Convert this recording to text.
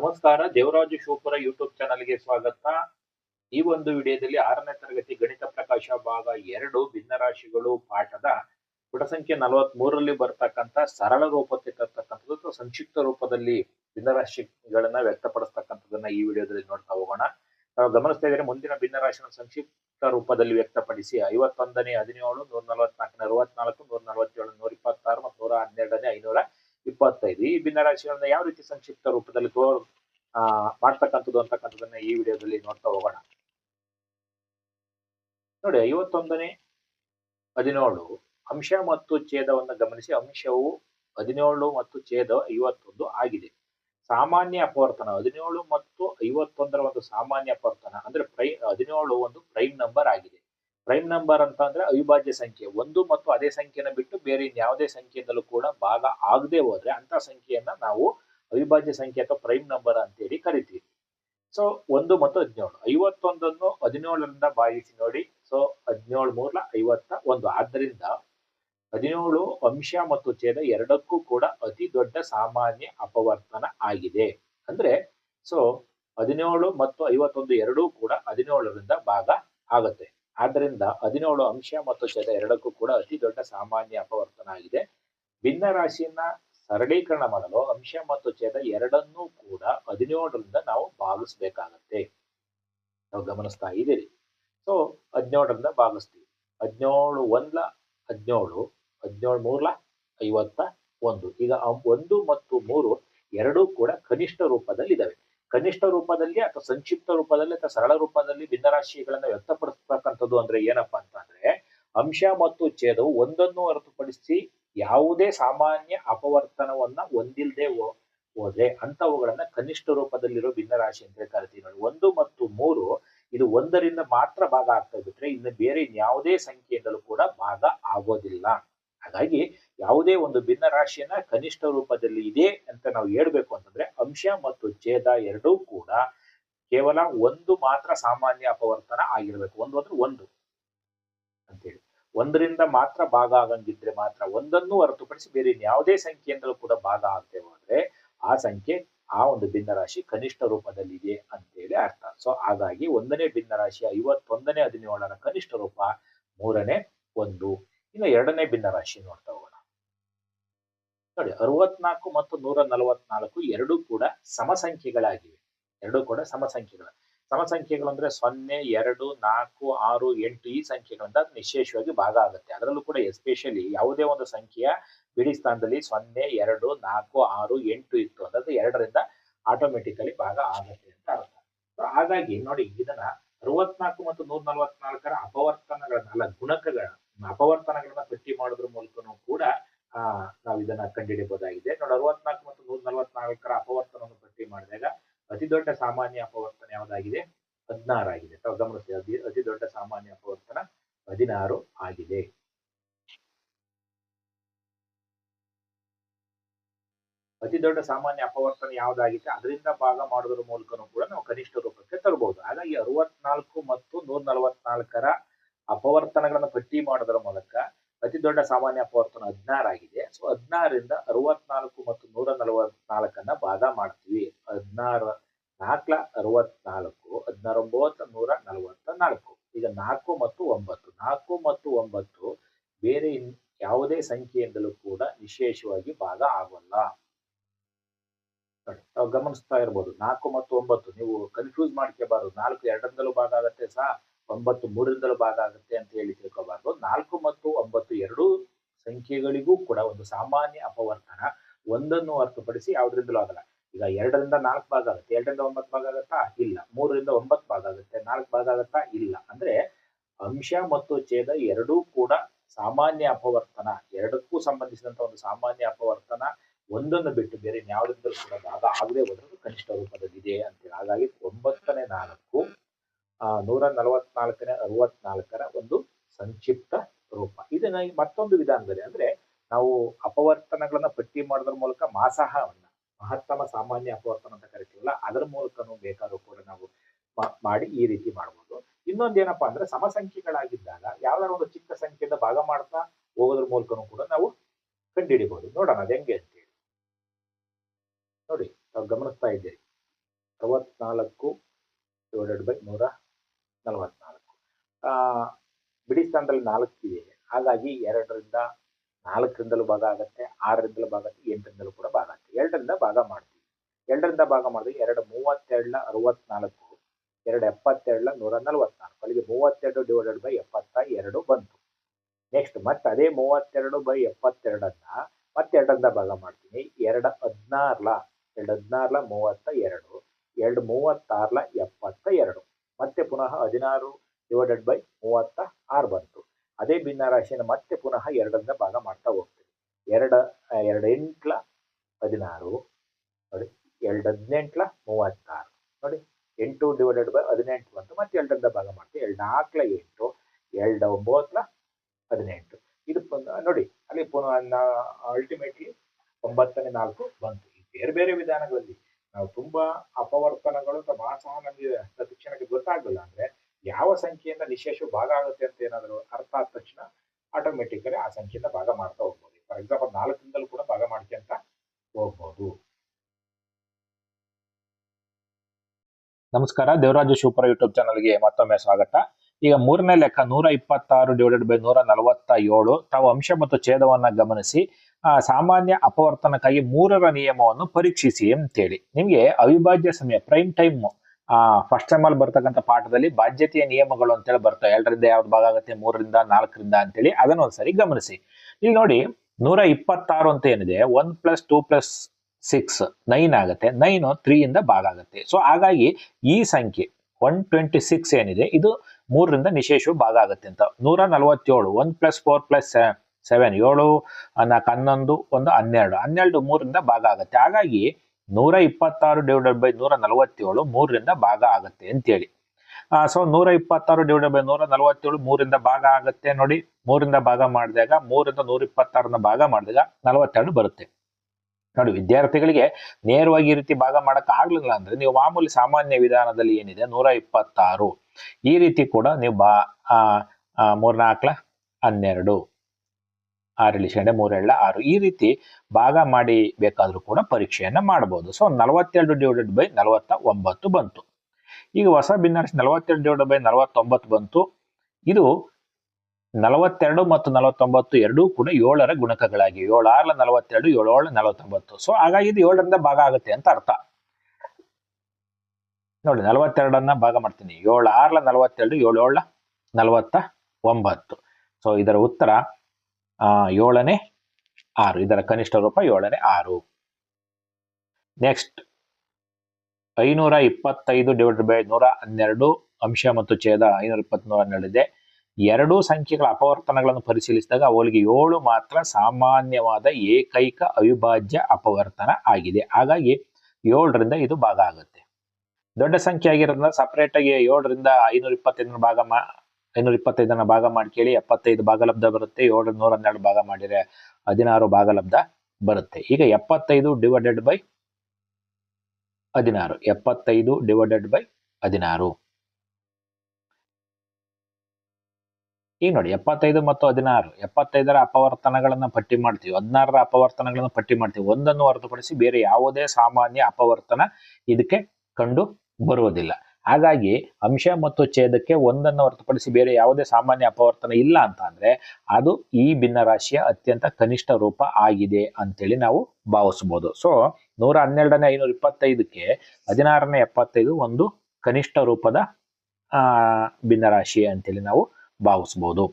ನಮಸ್ಕಾರ, ದೇವರಾಜು ಶೋಪುರ ಯೂಟ್ಯೂಬ್ ಚಾನಲ್ಗೆ ಸ್ವಾಗತ. ಈ ಒಂದು ವಿಡಿಯೋದಲ್ಲಿ ಆರನೇ ತರಗತಿ ಗಣಿತ ಪ್ರಕಾಶ ಭಾಗ ಎರಡು, ಭಿನ್ನರಾಶಿಗಳು ಪಾಠದ ಪುಟ ಸಂಖ್ಯೆ ನಲವತ್ತ್ ಮೂರರಲ್ಲಿ ಬರ್ತಕ್ಕಂಥ ಸರಳ ರೂಪಕ್ಕೆ ತರ್ತಕ್ಕಂಥದ್ದು ಸಂಕ್ಷಿಪ್ತ ರೂಪದಲ್ಲಿ ಭಿನ್ನರಾಶಿಗಳನ್ನ ವ್ಯಕ್ತಪಡಿಸ್ತಕ್ಕಂಥದ್ದನ್ನ ಈ ವಿಡಿಯೋದಲ್ಲಿ ನೋಡ್ತಾ ಹೋಗೋಣ. ನಾವು ಗಮನಿಸ್ತಾ ಇದ್ರೆ ಮುಂದಿನ ಭಿನ್ನರಾಶಿನ ಸಂಕ್ಷಿಪ್ತ ರೂಪದಲ್ಲಿ ವ್ಯಕ್ತಪಡಿಸಿ ಐವತ್ತೊಂದನೇ, ಹದಿನೇಳು ನೂರ ನಲವತ್ನಾಲ್ಕನೇ ಅರವತ್ನಾಲ್ಕು ನೂರ ನಲವತ್ತೇಳು ನೂರ ಇಪ್ಪತ್ತಾರು ಮತ್ತು ನೂರ ಹನ್ನೆರಡನೇ ಐನೂರ ಇಪ್ಪತ್ತೈದು ಈ ಭಿನ್ನರಾಶಿಗಳನ್ನ ಯಾವ ರೀತಿ ಸಂಕ್ಷಿಪ್ತ ರೂಪದಲ್ಲಿ ತೋ ಮಾಡ್ತಕ್ಕಂಥದ್ದು ಅಂತಕ್ಕಂಥದ್ದನ್ನ ಈ ವಿಡಿಯೋದಲ್ಲಿ ನೋಡ್ತಾ ಹೋಗೋಣ. ನೋಡಿ, ಐವತ್ತೊಂದನೇ ಹದಿನೇಳು ಅಂಶ ಮತ್ತು ಛೇದವನ್ನು ಗಮನಿಸಿ. ಅಂಶವು ಹದಿನೇಳು ಮತ್ತು ಛೇದ ಐವತ್ತೊಂದು ಆಗಿದೆ. ಸಾಮಾನ್ಯ ಅಪವರ್ತನ ಹದಿನೇಳು ಮತ್ತು ಐವತ್ತೊಂದರ ಒಂದು ಸಾಮಾನ್ಯ ಅಪವರ್ತನ, ಅಂದ್ರೆ ಪ್ರೈ, ಹದಿನೇಳು ಒಂದು ಪ್ರೈಮ್ ನಂಬರ್ ಆಗಿದೆ. ಪ್ರೈಮ್ ನಂಬರ್ ಅಂತ ಅಂದ್ರೆ ಅವಿಭಾಜ್ಯ ಸಂಖ್ಯೆ. ಒಂದು ಮತ್ತು ಅದೇ ಸಂಖ್ಯೆನ ಬಿಟ್ಟು ಬೇರೆ ಯಾವುದೇ ಸಂಖ್ಯೆಯಿಂದಲೂ ಕೂಡ ಭಾಗ ಆಗದೆ ಹೋದ್ರೆ ಅಂತ ಸಂಖ್ಯೆಯನ್ನ ನಾವು ಅವಿಭಾಜ್ಯ ಸಂಖ್ಯೆ ಅಥವಾ ಪ್ರೈಮ್ ನಂಬರ್ ಅಂತೇಳಿ ಕರಿತೀವಿ. ಸೊ ಒಂದು ಮತ್ತು ಹದಿನೇಳು. ಐವತ್ತೊಂದನ್ನು ಹದಿನೇಳರಿಂದ ಭಾಗಿಸಿ ನೋಡಿ. ಸೊ ಹದಿನೇಳು ಮೂರ್ಲ ಐವತ್ತ ಒಂದು. ಆದ್ದರಿಂದ ಹದಿನೇಳು ಅಂಶ ಮತ್ತು ಛೇದ ಎರಡಕ್ಕೂ ಕೂಡ ಅತಿ ದೊಡ್ಡ ಸಾಮಾನ್ಯ ಅಪವರ್ತನ ಆಗಿದೆ. ಅಂದ್ರೆ ಸೊ ಹದಿನೇಳು ಮತ್ತು ಐವತ್ತೊಂದು ಎರಡೂ ಕೂಡ ಹದಿನೇಳರಿಂದ ಭಾಗ ಆಗುತ್ತೆ. ಆದ್ದರಿಂದ ಹದಿನೇಳು ಅಂಶ ಮತ್ತು ಛೇದ ಎರಡಕ್ಕೂ ಕೂಡ ಅತಿ ದೊಡ್ಡ ಸಾಮಾನ್ಯ ಅಪವರ್ತನ ಆಗಿದೆ. ಭಿನ್ನ ರಾಶಿಯನ್ನ ಸರಳೀಕರಣ ಮಾಡಲು ಅಂಶ ಮತ್ತು ಛೇದ ಎರಡನ್ನೂ ಕೂಡ ಹದಿನೇಳರಿಂದ ನಾವು ಭಾಗಿಸ್ಬೇಕಾಗತ್ತೆ. ನಾವು ಗಮನಿಸ್ತಾ ಇದ್ದೀರಿ. ಸೊ ಹದಿನೇಳರಿಂದ ಭಾಗಿಸ್ತೀವಿ. ಹದಿನೇಳು ಒಂದ್ಲ ಹದಿನೇಳು ಹದಿನೇಳು ಮೂರ್ಲ ಐವತ್ತ ಒಂದು. ಈಗ ಒಂದು ಮತ್ತು ಮೂರು ಎರಡೂ ಕೂಡ ಕನಿಷ್ಠ ರೂಪದಲ್ಲಿ ಇದಾವೆ ಕನಿಷ್ಠ ರೂಪದಲ್ಲಿ ಅಥವಾ ಸಂಕ್ಷಿಪ್ತ ರೂಪದಲ್ಲಿ ಅಥವಾ ಸರಳ ರೂಪದಲ್ಲಿ ಭಿನ್ನರಾಶಿಗಳನ್ನ ವ್ಯಕ್ತಪಡಿಸ್ತಕ್ಕಂಥದ್ದು ಅಂದ್ರೆ ಏನಪ್ಪಾ ಅಂತಂದ್ರೆ ಅಂಶ ಮತ್ತು ಛೇದವು ಒಂದನ್ನು ಹೊರತುಪಡಿಸಿ ಯಾವುದೇ ಸಾಮಾನ್ಯ ಅಪವರ್ತನವನ್ನ ಹೊಂದಿಲ್ಲದೆ ಹೋದ್ರೆ ಅಂತವುಗಳನ್ನ ಕನಿಷ್ಠ ರೂಪದಲ್ಲಿರೋ ಭಿನ್ನರಾಶಿ ಅಂತ ಕರಿತೀವಿ ನೋಡಿ. ಒಂದು ಮತ್ತು ಮೂರು ಇದು ಒಂದರಿಂದ ಮಾತ್ರ ಭಾಗ ಆಗ್ತಾ ಬಿಟ್ರೆ ಇನ್ನು ಬೇರೆ ಯಾವುದೇ ಸಂಖ್ಯೆಯಿಂದಲೂ ಕೂಡ ಭಾಗ ಆಗೋದಿಲ್ಲ. ಹಾಗಾಗಿ ಯಾವುದೇ ಒಂದು ಭಿನ್ನ ರಾಶಿಯನ್ನ ಕನಿಷ್ಠ ರೂಪದಲ್ಲಿ ಇದೆ ಅಂತ ನಾವು ಹೇಳ್ಬೇಕು ಅಂತಂದ್ರೆ ಅಂಶ ಮತ್ತು ಛೇದ ಎರಡೂ ಕೂಡ ಕೇವಲ ಒಂದು ಮಾತ್ರ ಸಾಮಾನ್ಯ ಅಪವರ್ತನ ಆಗಿರ್ಬೇಕು. ಒಂದು ಅಂದ್ರೆ ಒಂದು ಅಂತೇಳಿ. ಒಂದರಿಂದ ಮಾತ್ರ ಭಾಗ ಆಗಂಗಿದ್ರೆ ಮಾತ್ರ ಒಂದನ್ನು ಹೊರತುಪಡಿಸಿ ಬೇರೆ ಯಾವುದೇ ಸಂಖ್ಯೆಯಿಂದಲೂ ಕೂಡ ಭಾಗ ಆಗ್ತೇವೆ ಅಂದ್ರೆ ಆ ಸಂಖ್ಯೆ ಆ ಒಂದು ಭಿನ್ನರಾಶಿ ಕನಿಷ್ಠ ರೂಪದಲ್ಲಿದೆ ಅಂತೇಳಿ ಅರ್ಥ. ಸೊ ಹಾಗಾಗಿ ಒಂದನೇ ಭಿನ್ನರಾಶಿ ಐವತ್ತೊಂದನೇ ಹದಿನೇಳರ ಕನಿಷ್ಠ ರೂಪ ಮೂರನೇ ಒಂದು ಇನ್ನು ಎರಡನೇ ಭಿನ್ನರಾಶಿ ನೋಡ್ತಾ ನೋಡಿ, ಅರವತ್ನಾಲ್ಕು ಮತ್ತು ನೂರ ನಲವತ್ನಾಲ್ಕು ಎರಡೂ ಕೂಡ ಸಮಸಂಖ್ಯೆಗಳಾಗಿವೆ. ಎರಡೂ ಕೂಡ ಸಮಸಂಖ್ಯೆಗಳು. ಸಮಸಂಖ್ಯೆಗಳು ಅಂದ್ರೆ ಸೊನ್ನೆ, ಎರಡು, ನಾಲ್ಕು, ಆರು, ಎಂಟು ಈ ಸಂಖ್ಯೆಗಳಿಂದ ನಿಶೇಷವಾಗಿ ಭಾಗ ಆಗುತ್ತೆ. ಅದರಲ್ಲೂ ಕೂಡ ಎಸ್ಪೆಷಲಿ ಯಾವುದೇ ಒಂದು ಸಂಖ್ಯೆಯ ಬಿಡಿ ಸ್ಥಾನದಲ್ಲಿ ಸೊನ್ನೆ, ಎರಡು, ನಾಲ್ಕು, ಆರು, ಎಂಟು ಇತ್ತು ಅಂದ್ರೆ ಎರಡರಿಂದ ಆಟೋಮೆಟಿಕಲಿ ಭಾಗ ಆಗುತ್ತೆ ಅಂತ ಅರ್ಥ. ಹಾಗಾಗಿ ನೋಡಿ, ಇದನ್ನ ಅರವತ್ನಾಲ್ಕು ಮತ್ತು ನೂರ ನಲವತ್ನಾಲ್ಕರ ಅಪವರ್ತನಗಳನ್ನ ಅಲ್ಲ ಗುಣಕಗಳ ಅಪವರ್ತನಗಳನ್ನ ಪಟ್ಟಿ ಮಾಡೋದ್ರ ಮೂಲಕನೂ ಕೂಡ ನಾವು ಇದನ್ನ ಕಂಡುಹಿಡಿಯಬಹುದಾಗಿದೆ. ನೋಡಿ, ಅರವತ್ನಾಲ್ಕು ಮತ್ತು ನೂರ ನಲವತ್ನಾಲ್ಕರ ಅಪವರ್ತನವನ್ನು ಪಟ್ಟಿ ಮಾಡಿದಾಗ ಅತಿ ದೊಡ್ಡ ಸಾಮಾನ್ಯ ಅಪವರ್ತನ ಯಾವುದಾಗಿದೆ? ಹದಿನಾರು ಆಗಿದೆ. ಗಮನಿಸಿ ಅತಿ ಅತಿ ದೊಡ್ಡ ಸಾಮಾನ್ಯ ಅಪವರ್ತನ ಹದಿನಾರು ಆಗಿದೆ. ಅತಿ ದೊಡ್ಡ ಸಾಮಾನ್ಯ ಅಪವರ್ತನ ಯಾವ್ದಾಗಿದೆ? ಅದರಿಂದ ಭಾಗ ಮಾಡೋದ್ರ ಮೂಲಕನೂ ಕೂಡ ನಾವು ಕನಿಷ್ಠ ರೂಪಕ್ಕೆ ತರಬಹುದು. ಹಾಗಾಗಿ ಅರವತ್ನಾಲ್ಕು ಮತ್ತು ನೂರ ನಲವತ್ನಾಲ್ಕರ ಅಪವರ್ತನಗಳನ್ನು ಪಟ್ಟಿ ಮಾಡೋದರ ಮೂಲಕ ಅತಿ ದೊಡ್ಡ ಸಾಮಾನ್ಯ ಅಪವರ್ತನ ಹದಿನಾರಾಗಿದೆ ಸೊ ಹದಿನಾರರಿಂದ ಅರವತ್ನಾಲ್ಕು ಮತ್ತು ನೂರ ನಲವತ್ನಾಲ್ಕನ್ನ ಭಾಗ ಮಾಡ್ತೀವಿ. ಹದಿನಾರ ನಾಲ್ಕಲ ಅರವತ್ನಾಲ್ಕು, ಹದಿನಾರೊಂಬತ್ತು, ನೂರ ನಲವತ್ತ ನಾಲ್ಕು ಈಗ ನಾಲ್ಕು ಮತ್ತು ಒಂಬತ್ತು, ನಾಲ್ಕು ಮತ್ತು ಒಂಬತ್ತು ಬೇರೆ ಯಾವುದೇ ಸಂಖ್ಯೆಯಿಂದಲೂ ಕೂಡ ವಿಶೇಷವಾಗಿ ಭಾಗ ಆಗೋಲ್ಲ. ನಾವು ಗಮನಿಸ್ತಾ ಇರ್ಬೋದು, ನಾಲ್ಕು ಮತ್ತು ಒಂಬತ್ತು, ನೀವು ಕನ್ಫ್ಯೂಸ್ ಮಾಡ್ಕೋಬಾರ್ದು ನಾಲ್ಕು ಎರಡರಿಂದಲೂ ಭಾಗ ಆಗತ್ತೆ ಸಹ ಒಂಬತ್ತು ಮೂರರಿಂದಲೂ ಭಾಗ ಆಗುತ್ತೆ ಅಂತ ಹೇಳಿ ತಿಳ್ಕೋಬಾರ್ದು. ನಾಲ್ಕು ಮತ್ತು ಒಂಬತ್ತು ಎರಡೂ ಸಂಖ್ಯೆಗಳಿಗೂ ಕೂಡ ಒಂದು ಸಾಮಾನ್ಯ ಅಪವರ್ತನ ಒಂದನ್ನು ಹೊರತುಪಡಿಸಿ ಯಾವುದರಿಂದಲೂ ಆಗಲ್ಲ. ಈಗ ಎರಡರಿಂದ ನಾಲ್ಕು ಭಾಗ ಆಗುತ್ತೆ. ಎರಡರಿಂದ ಒಂಬತ್ತು ಭಾಗ ಆಗತ್ತಾ? ಇಲ್ಲ. ಮೂರರಿಂದ ಒಂಬತ್ತು ಭಾಗ ಆಗುತ್ತೆ. ನಾಲ್ಕು ಭಾಗ ಆಗತ್ತಾ? ಇಲ್ಲ. ಅಂದ್ರೆ ಅಂಶ ಮತ್ತು ಛೇದ ಎರಡೂ ಕೂಡ ಸಾಮಾನ್ಯ ಅಪವರ್ತನ. ಎರಡಕ್ಕೂ ಸಂಬಂಧಿಸಿದಂತ ಒಂದು ಸಾಮಾನ್ಯ ಅಪವರ್ತನ ಒಂದನ್ನು ಬಿಟ್ಟು ಬೇರೆ ಯಾವುದರಿಂದಲೂ ಕೂಡ ಭಾಗ ಆಗದೆ ಹೋದ್ರೆ ಕನಿಷ್ಠ ರೂಪದಲ್ಲಿದೆ ಅಂತೇಳಿ ಹಾಗಾಗಿ ಒಂಬತ್ತನೇ ನಾಲ್ಕು ನೂರ ನಲವತ್ನಾಲ್ಕನೇ ಅರವತ್ನಾಲ್ಕರ ಒಂದು ಸಂಕ್ಷಿಪ್ತ ರೂಪ. ಇದನ್ನ ಮತ್ತೊಂದು ವಿಧಾನದಲ್ಲಿ ಅಂದ್ರೆ ನಾವು ಅಪವರ್ತನಗಳನ್ನ ಪಟ್ಟಿ ಮಾಡೋದ್ರ ಮೂಲಕ ಮಾಸಾಹವನ್ನ ಮಹತ್ತಮ ಸಾಮಾನ್ಯ ಅಪವರ್ತನ ಅಂತ ಕರಿತೀವಲ್ಲ, ಅದರ ಮೂಲಕನೂ ಬೇಕಾದ್ರೂ ಕೂಡ ನಾವು ಮಾಡಿ ಈ ರೀತಿ ಮಾಡ್ಬೋದು. ಇನ್ನೊಂದೇನಪ್ಪಾ ಅಂದ್ರೆ ಸಮಸಂಖ್ಯೆಗಳಾಗಿದ್ದಾಗ ಯಾವ್ದಾರ ಒಂದು ಚಿಕ್ಕ ಸಂಖ್ಯೆಯಿಂದ ಭಾಗ ಮಾಡ್ತಾ ಹೋಗೋದ್ರ ಮೂಲಕನೂ ಕೂಡ ನಾವು ಕಂಡುಹಿಡಿಬಹುದು ನೋಡೋಣ ಅದು ಹೆಂಗೆ ಅಂತೇಳಿ ನೋಡಿ ನಾವು ಗಮನಿಸ್ತಾ ಇದ್ದೀರಿ. ಅರವತ್ನಾಲ್ಕು ಡಿವೈಡೆಡ್ ಬೈ ನೂರ ನಲವತ್ನಾಲ್ಕು. ಬಿಡಿ ಸ್ಥಾನದಲ್ಲಿ ನಾಲ್ಕು ಇದೆ. ಹಾಗಾಗಿ ಎರಡರಿಂದ ನಾಲ್ಕರಿಂದಲೂ ಭಾಗ ಆಗುತ್ತೆ, ಆರರಿಂದಲೂ ಭಾಗ ಆಗುತ್ತೆ, ಎಂಟರಿಂದಲೂ ಕೂಡ ಭಾಗ ಆಗುತ್ತೆ. ಎರಡರಿಂದ ಭಾಗ ಮಾಡ್ತೀವಿ. ಎರಡರಿಂದ ಭಾಗ ಮಾಡಿದ್ರೆ ಎರಡು ಮೂವತ್ತೆರಡಲ ಅರವತ್ನಾಲ್ಕು, ಎರಡು ಎಪ್ಪತ್ತೆರಡಲ ನೂರ ನಲವತ್ನಾಲ್ಕು ಅಲ್ಲಿಗೆ ಮೂವತ್ತೆರಡು ಡಿವೈಡೆಡ್ ಬೈ ಎಪ್ಪತ್ತ ಎರಡು ಬಂತು. ನೆಕ್ಸ್ಟ್ ಮತ್ತೆ ಅದೇ ಮೂವತ್ತೆರಡು ಬೈ ಎಪ್ಪತ್ತೆರಡನ್ನ ಮತ್ತೆ ಎರಡರಿಂದ ಭಾಗ ಮಾಡ್ತೀನಿ. ಎರಡು ಹದಿನಾರ್ಲ ಎರಡು ಹದಿನಾರ್ಲ ಮೂವತ್ತ ಎರಡು ಎರಡು ಮೂವತ್ತಾರ್ಲ ಎಪ್ಪತ್ತ ಎರಡು ಮತ್ತೆ ಪುನಃ ಹದಿನಾರು ಡಿವೈಡೆಡ್ ಬೈ ಮೂವತ್ತ ಆರು ಬಂತು. ಅದೇ ಭಿನ್ನ ರಾಶಿಯನ್ನು ಮತ್ತೆ ಪುನಃ ಎರಡರಿಂದ ಭಾಗ ಮಾಡ್ತಾ ಹೋಗ್ತೀವಿ. ಎರಡ ಎರಡು ಎಂಟ್ಲ ಹದಿನಾರು. ನೋಡಿ ಎರಡು ಹದಿನೆಂಟ್ಲ ಮೂವತ್ತಾರು. ನೋಡಿ, ಎಂಟು ಡಿವೈಡೆಡ್ ಬೈ ಹದಿನೆಂಟು ಬಂತು. ಮತ್ತೆ ಎರಡರಿಂದ ಭಾಗ ಮಾಡ್ತೀವಿ. ಎರಡು ನಾಲ್ಕಲ ಎಂಟು ಎರಡು ಒಂಬತ್ತಲ ಹದಿನೆಂಟು. ಇದು ನೋಡಿ, ಅಲ್ಲಿ ಪುನಃ ಅಲ್ಟಿಮೇಟ್ಲಿ ಒಂಬತ್ತನೇ ನಾಲ್ಕು ಬಂತು. ಬೇರೆ ಬೇರೆ ವಿಧಾನಗಳಲ್ಲಿ ನಾವು ತುಂಬಾ ಅಪವರ್ತನಗಳು ತಮ್ಮ ಸಹ ನಮಗೆ ತಕ್ಷಣಕ್ಕೆ ಗೊತ್ತಾಗಲಿಲ್ಲ ಅಂದ್ರೆ ಯಾವ ಸಂಖ್ಯೆಯಿಂದ ನಿಶೇಷ ಭಾಗ ಆಗುತ್ತೆ ಅಂತ ಏನಾದರೂ ಅರ್ಥ ಆದ ತಕ್ಷಣ ಆಟೋಮೆಟಿಕಲಿ ಆ ಸಂಖ್ಯೆಯಿಂದ ಭಾಗ ಮಾಡ್ತಾ ಹೋಗ್ಬೋದು. ಫಾರ್ ಎಕ್ಸಾಂಪಲ್ ನಾಲ್ಕರಿಂದಲೂ ಕೂಡ ಭಾಗ ಮಾಡ್ಕೊಂತ ಹೋಗ್ಬೋದು. ನಮಸ್ಕಾರ, ದೇವರಾಜ ಶಿವಪುರ ಯೂಟ್ಯೂಬ್ ಚಾನಲ್ಗೆ ಮತ್ತೊಮ್ಮೆ ಸ್ವಾಗತ. ಈಗ ಮೂರನೇ ಲೆಕ್ಕ ನೂರ ಇಪ್ಪತ್ತಾರು ಡಿವೈಡೆಡ್ ಬೈ ನೂರ ನಲವತ್ತ ಏಳು ತಾವು ಅಂಶ ಮತ್ತು ಛೇದವನ್ನ ಗಮನಿಸಿ. ಸಾಮಾನ್ಯ ಅಪವರ್ತನಕ್ಕಾಗಿ ಮೂರರ ನಿಯಮವನ್ನು ಪರೀಕ್ಷಿಸಿ ಅಂತೇಳಿ. ನಿಮಗೆ ಅವಿಭಾಜ್ಯ ಸಮಯ ಪ್ರೈಮ್ ಟೈಮ್ ಆ ಫಸ್ಟ್ ಟೈಮ್ ಅಲ್ಲಿ ಬರ್ತಕ್ಕಂಥ ಪಾಠದಲ್ಲಿ ಬಾಧ್ಯತೆಯ ನಿಯಮಗಳು ಅಂತೇಳಿ ಬರ್ತವೆ. ಎರಡರಿಂದ ಯಾವ್ದು ಭಾಗ ಆಗುತ್ತೆ? ಮೂರರಿಂದ ನಾಲ್ಕರಿಂದ ಅಂತೇಳಿ ಅದನ್ನ ಒಂದ್ಸರಿ ಗಮನಿಸಿ. ಇಲ್ಲಿ ನೋಡಿ, ನೂರ ಇಪ್ಪತ್ತಾರು ಅಂತ ಏನಿದೆ? One plus two plus six nine ಆಗುತ್ತೆ. ನೈನ್ ತ್ರೀ ಇಂದ ಭಾಗ ಆಗುತ್ತೆ. ಸೊ ಹಾಗಾಗಿ ಈ ಸಂಖ್ಯೆ ಒನ್ ಟ್ವೆಂಟಿ ಸಿಕ್ಸ್ ಏನಿದೆ? ಇದು ಮೂರರಿಂದ ನಿಶೇಷವು ಭಾಗ ಆಗುತ್ತೆ ಅಂತ. ನೂರ ನಲವತ್ತೇಳು one plus four plus seven, ಏಳು ನಾಲ್ಕು ಹನ್ನೊಂದು, ಒಂದು ಹನ್ನೆರಡು. ಹನ್ನೆರಡು ಮೂರರಿಂದ ಭಾಗ ಆಗುತ್ತೆ. ಹಾಗಾಗಿ ನೂರ ಇಪ್ಪತ್ತಾರು ಡಿವೈಡೆಡ್ ಬೈ ನೂರ ನಲವತ್ತೇಳು ಮೂರರಿಂದ ಭಾಗ ಆಗುತ್ತೆ ಅಂತೇಳಿ. ಸೊ ನೂರ ಇಪ್ಪತ್ತಾರು ಡಿವೈಡೆಡ್ ಬೈ ನೂರ ನಲವತ್ತೇಳು ಮೂರಿಂದ ಭಾಗ ಆಗುತ್ತೆ ನೋಡಿ. ಮೂರಿಂದ ಭಾಗ ಮಾಡಿದಾಗ ಮೂರಿಂದ ನೂರ ಇಪ್ಪತ್ತಾರನ್ನ ಭಾಗ ಮಾಡಿದಾಗ ನಲವತ್ತೆರಡು ಬರುತ್ತೆ. ನೋಡಿ, ವಿದ್ಯಾರ್ಥಿಗಳಿಗೆ ನೇರವಾಗಿ ಈ ರೀತಿ ಭಾಗ ಮಾಡಕ್ ಆಗ್ಲಿಲ್ಲ ಅಂದ್ರೆ ನೀವು ಮಾಮೂಲಿ ಸಾಮಾನ್ಯ ವಿಧಾನದಲ್ಲಿ ಏನಿದೆ? ನೂರ ಇಪ್ಪತ್ತಾರು. ಈ ರೀತಿ ಕೂಡ ನೀವು ಬಾ ಮೂರ್ನಾಲ್ಕಲ ಹನ್ನೆರಡು. ಆರು ಇಳಿಸ್ಕೊಂಡೆ ಮೂರೆಳ್ಳ ಆರು ಈ ರೀತಿ ಭಾಗ ಮಾಡಿ ಬೇಕಾದರೂ ಕೂಡ ಪರೀಕ್ಷೆಯನ್ನು ಮಾಡಬಹುದು ಸೊ ನಲವತ್ತೆರಡು ಡಿವೈಡೆಡ್ ಬೈ ನಲವತ್ತ ಒಂಬತ್ತು ಬಂತು. ಈಗ ಹೊಸ ಭಿನ್ನಾಂಶ ನಲವತ್ತೆರಡು ಡಿವೈಡೆಡ್ ಬೈ ನಲವತ್ತೊಂಬತ್ತು ಬಂತು. ಇದು ನಲವತ್ತೆರಡು ಮತ್ತು ನಲವತ್ತೊಂಬತ್ತು ಎರಡೂ ಕೂಡ ಏಳರ ಗುಣಕಗಳಾಗಿವೆ ಏಳು ಆರ್ಲ ನಲವತ್ತೆರಡು ಏಳು ಏಳು ನಲವತ್ತೊಂಬತ್ತು. ಸೊ ಹಾಗಾಗಿ ಇದು ಏಳರಿಂದ ಭಾಗ ಆಗುತ್ತೆ ಅಂತ ಅರ್ಥ. ನೋಡಿ, ನಲವತ್ತೆರಡನ್ನ ಭಾಗ ಮಾಡ್ತೀನಿ. ಏಳು ಆರ್ಲ ನಲವತ್ತೆರಡು ಏಳು ಏಳ ನಲವತ್ತ ಒಂಬತ್ತು ಸೊ ಇದರ ಉತ್ತರ ಏಳನೇ ಆರು. ಇದರ ಕನಿಷ್ಠ ರೂಪ ಏಳನೇ ಆರು. ನೆಕ್ಸ್ಟ್ ಐನೂರ ಇಪ್ಪತ್ತೈದು ಡಿವೈಡೆಡ್ ಬೈ ನೂರ ಹನ್ನೆರಡು ಅಂಶ ಮತ್ತು ಛೇದ ಐನೂರ ಇಪ್ಪತ್ನೂರ ಹನ್ನೆರಡು ಇದೆ ಎರಡೂ ಸಂಖ್ಯೆಗಳ ಅಪವರ್ತನಗಳನ್ನು ಪರಿಶೀಲಿಸಿದಾಗ ಅವಳಿಗೆ ಏಳು ಮಾತ್ರ ಸಾಮಾನ್ಯವಾದ ಏಕೈಕ ಅವಿಭಾಜ್ಯ ಅಪವರ್ತನ ಆಗಿದೆ. ಹಾಗಾಗಿ ಏಳರಿಂದ ಇದು ಭಾಗ ಆಗುತ್ತೆ. ದೊಡ್ಡ ಸಂಖ್ಯೆ ಆಗಿರೋದ್ರಿಂದ ಸಪರೇಟ್ ಆಗಿ ಏಳರಿಂದ ಐನೂರ ಇಪ್ಪತ್ತೈದನ ಭಾಗ ಮಾ ಐನೂರ ಇಪ್ಪತ್ತೈದನ್ನ ಭಾಗ ಮಾಡ್ಕೇಳಿ ಎಪ್ಪತ್ತೈದು ಭಾಗಲಬ್ಧ ಬರುತ್ತೆ ಏಳು ನೂರ ಹನ್ನೆರಡು ಭಾಗ ಮಾಡಿದ್ರೆ ಹದಿನಾರು ಭಾಗಲಬ್ಧ ಬರುತ್ತೆ. ಈಗ ಎಪ್ಪತ್ತೈದು ಡಿವೈಡೆಡ್ ಬೈ ಹದಿನಾರು, ಎಪ್ಪತ್ತೈದು ಡಿವೈಡೆಡ್ ಬೈ ಹದಿನಾರು. ಈಗ ನೋಡಿ ಎಪ್ಪತ್ತೈದು ಮತ್ತು ಹದಿನಾರು, ಎಪ್ಪತ್ತೈದರ ಅಪವರ್ತನಗಳನ್ನ ಪಟ್ಟಿ ಮಾಡ್ತೀವಿ, ಹದಿನಾರರ ಅಪವರ್ತನಗಳನ್ನು ಪಟ್ಟಿ ಮಾಡ್ತೀವಿ. ಒಂದನ್ನು ಹೊರತುಪಡಿಸಿ ಬೇರೆ ಯಾವುದೇ ಸಾಮಾನ್ಯ ಅಪವರ್ತನ ಇದಕ್ಕೆ ಕಂಡು ಬರುವುದಿಲ್ಲ. ಹಾಗಾಗಿ ಅಂಶ ಮತ್ತು ಛೇದಕ್ಕೆ ಒಂದನ್ನು ಹೊರತುಪಡಿಸಿ ಬೇರೆ ಯಾವುದೇ ಸಾಮಾನ್ಯ ಅಪವರ್ತನ ಇಲ್ಲ ಅಂತ ಅಂದ್ರೆ ಅದು ಈ ಭಿನ್ನರಾಶಿಯ ಅತ್ಯಂತ ಕನಿಷ್ಠ ರೂಪ ಆಗಿದೆ ಅಂತೇಳಿ ನಾವು ಭಾವಿಸಬಹುದು ಸೊ ನೂರ ಹನ್ನೆರಡನೇ ಐನೂರ ಇಪ್ಪತ್ತೈದಕ್ಕೆ ಹದಿನಾರನೇ ಎಪ್ಪತ್ತೈದು ಒಂದು ಕನಿಷ್ಠ ರೂಪದ, ಆ, ಭಿನ್ನರಾಶಿ ಅಂತೇಳಿ ನಾವು ಭಾವಿಸಬಹುದು